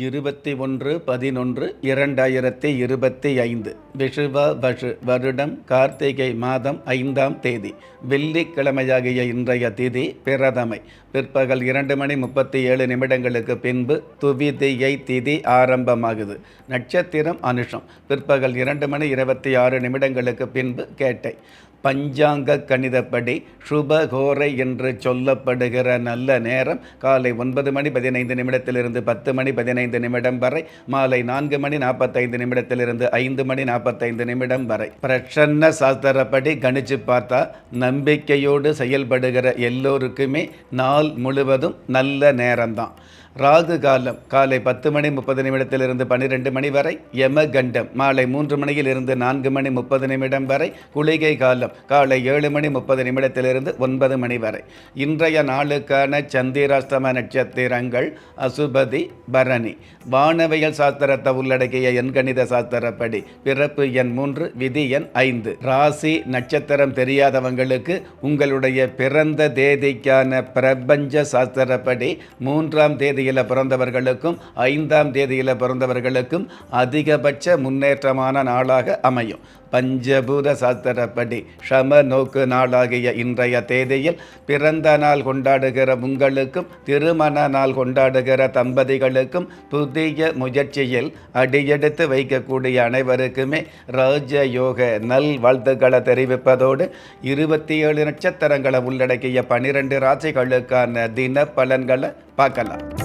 இருபத்தி ஒன்று பதினொன்று இரண்டாயிரத்தி இருபத்தி ஐந்து. விஷுவ வஷு வருடம் கார்த்திகை மாதம் ஐந்தாம் தேதி. வெள்ளிக்கிழமையாகிய இன்றைய திதி பிரதமை. பிற்பகல் இரண்டு மணி முப்பத்தி ஏழு நிமிடங்களுக்கு பின்பு துவிதியை திதி ஆரம்பமாகுது. நட்சத்திரம் அனுஷம். பிற்பகல் இரண்டு மணி இருபத்தி ஆறு நிமிடங்களுக்கு பின்பு கேட்டை. பஞ்சாங்க கணிதப்படி சுபகோரை என்று சொல்லப்படுகிற நல்ல நேரம் காலை ஒன்பது மணி பதினைந்து நிமிடத்திலிருந்து பத்து மணி பதினைந்து நிமிடம் வரை மாலை நான்கு மணி நாற்பத்தைந்து நிமிடத்திலிருந்து ஐந்து மணி நாற்பத்தைந்து நிமிடம் வரை. பிரசன்ன சாஸ்திரப்படி கணிச்சு பார்த்தா நம்பிக்கையோடு செயல்படுகிற எல்லோருக்குமே நாள் முழுவதும் நல்ல நேரம்தான். ராகு காலம் காலை பத்து மணி முப்பது நிமிடத்திலிருந்து பன்னிரெண்டு மணி வரை யமகண்டம் மாலை மூன்று மணியில் இருந்து நான்கு மணி முப்பது நிமிடம் வரை குளிகை காலம் காலை ஏழு மணி முப்பது நிமிடத்திலிருந்து ஒன்பது மணி வரை. இன்றைய நாளுக்கான சந்திராஸ்தம நட்சத்திரங்கள் அசுபதி பரணி. வானவியல் சாஸ்திரத்தை உள்ளடக்கிய எண்கணித சாஸ்திரப்படி பிறப்பு எண் மூன்று விதி எண் ஐந்து. ராசி நட்சத்திரம் தெரியாதவங்களுக்கு உங்களுடைய பிறந்த தேதிக்கான பிரபஞ்ச சாஸ்திரப்படி மூன்றாம் தேதி தேதியில் பிறந்தவர்களுக்கும் ஐந்தாம் தேதியில் பிறந்தவர்களுக்கும் அதிகபட்ச முன்னேற்றமான நாளாக அமையும். பஞ்சபூத சாஸ்திரப்படி ஷம நோக்கு நாளாகிய இன்றைய தேதியில் பிறந்த நாள் கொண்டாடுகிற உங்களுக்கும் திருமண நாள் கொண்டாடுகிற தம்பதிகளுக்கும் புதிய முயற்சியில் அடியெடுத்து வைக்கக்கூடிய அனைவருக்குமே ராஜயோக நல் வாழ்த்துக்களை தெரிவிப்பதோடு இருபத்தி ஏழு நட்சத்திரங்களை உள்ளடக்கிய பனிரெண்டு ராசிகளுக்கான தின பலன்களை பார்க்கலாம்.